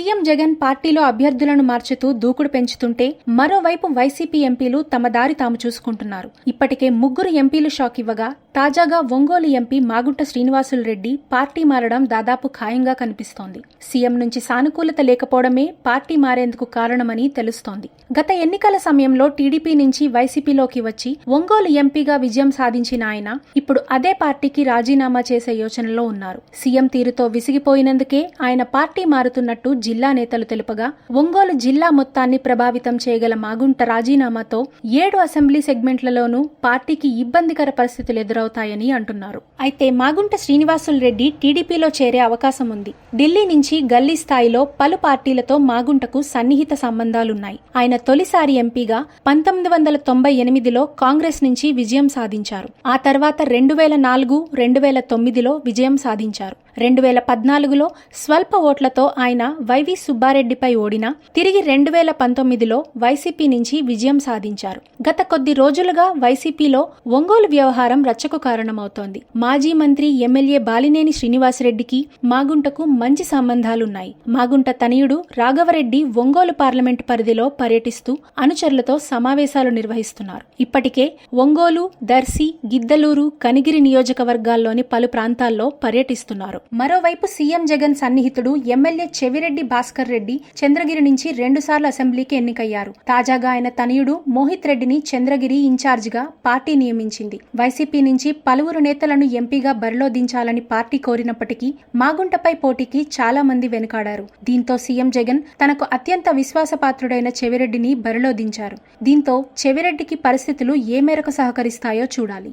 CM Jagan పార్టీలో అభ్యర్థులను మార్చుతూ దూకుడు పెంచుతుంటే మరోవైపు వైసీపీ ఎంపీలు తమ దారి తాము చూసుకుంటున్నారు. ఇప్పటికే ముగ్గురు ఎంపీలు షాక్ ఇవ్వగా తాజాగా ఒంగోలు ఎంపీ మాగుంట శ్రీనివాసులు రెడ్డి పార్టీ మారడం దాదాపు ఖాయంగా కనిపిస్తోంది. సీఎం నుంచి సానుకూలత లేకపోవడమే పార్టీ మారేందుకు కారణమని తెలుస్తోంది. గత ఎన్నికల సమయంలో టీడీపీ నుంచి వైసీపీలోకి వచ్చి ఒంగోలు ఎంపీగా విజయం సాధించిన ఆయన ఇప్పుడు అదే పార్టీకి రాజీనామా చేసే యోచనలో ఉన్నారు. సీఎం తీరుతో విసిగిపోయినందుకే ఆయన పార్టీ మారుతున్నట్టు జిల్లా జిల్లా నేతలు తెలుపగా ఒంగోలు జిల్లా మొత్తాన్ని ప్రభావితం చేయగల మాగుంట రాజీనామాతో ఏడు అసెంబ్లీ సెగ్మెంట్లలోనూ పార్టీకి ఇబ్బందికర పరిస్థితులు ఎదురవుతాయని అంటున్నారు. అయితే మాగుంట శ్రీనివాసులు రెడ్డి టీడీపీలో చేరే అవకాశం ఉంది. ఢిల్లీ నుంచి గల్లీ స్థాయిలో పలు పార్టీలతో మాగుంటకు సన్నిహిత సంబంధాలున్నాయి. ఆయన తొలిసారి ఎంపీగా పంతొమ్మిది వందల తొంభై ఎనిమిదిలో కాంగ్రెస్ నుంచి విజయం సాధించారు. ఆ తర్వాత రెండు వేల నాలుగు రెండు వేల తొమ్మిదిలో విజయం సాధించారు. రెండు వేల పద్నాలుగులో స్వల్ప ఓట్లతో ఆయన వైవి సుబ్బారెడ్డిపై ఓడినా తిరిగి రెండు వేల పంతొమ్మిదిలో వైసీపీ నుంచి విజయం సాధించారు. గత కొద్ది రోజులుగా వైసీపీలో ఒంగోలు వ్యవహారం రచ్చకు కారణమవుతోంది. మాజీ మంత్రి ఎమ్మెల్యే బాలినేని శ్రీనివాసరెడ్డికి మాగుంటకు మంచి సంబంధాలున్నాయి. మాగుంట తనయుడు రాఘవరెడ్డి ఒంగోలు పార్లమెంటు పరిధిలో పర్యటిస్తూ అనుచరులతో సమావేశాలు నిర్వహిస్తున్నారు. ఇప్పటికే ఒంగోలు దర్శి గిద్దలూరు కనిగిరి నియోజకవర్గాల్లోని పలు ప్రాంతాల్లో పర్యటిస్తున్నారు. మరోవైపు సీఎం జగన్ సన్నిహితుడు ఎమ్మెల్యే చెవిరెడ్డి భాస్కర్ రెడ్డి చంద్రగిరి నుంచి రెండుసార్లు అసెంబ్లీకి ఎన్నికయ్యారు. తాజాగా ఆయన తనయుడు మోహిత్ రెడ్డిని చంద్రగిరి ఇన్ఛార్జిగా పార్టీ నియమించింది. వైసీపీ నుంచి పలువురు నేతలను ఎంపీగా బరిలో దించాలని పార్టీ కోరినప్పటికీ మాగుంటపై పోటీకి చాలా మంది వెనుకాడారు. దీంతో సీఎం జగన్ తనకు అత్యంత విశ్వాసపాత్రుడైన చెవిరెడ్డిని బరిలో దించారు. దీంతో చెవిరెడ్డికి పరిస్థితులు ఏ మేరకు సహకరిస్తాయో చూడాలి.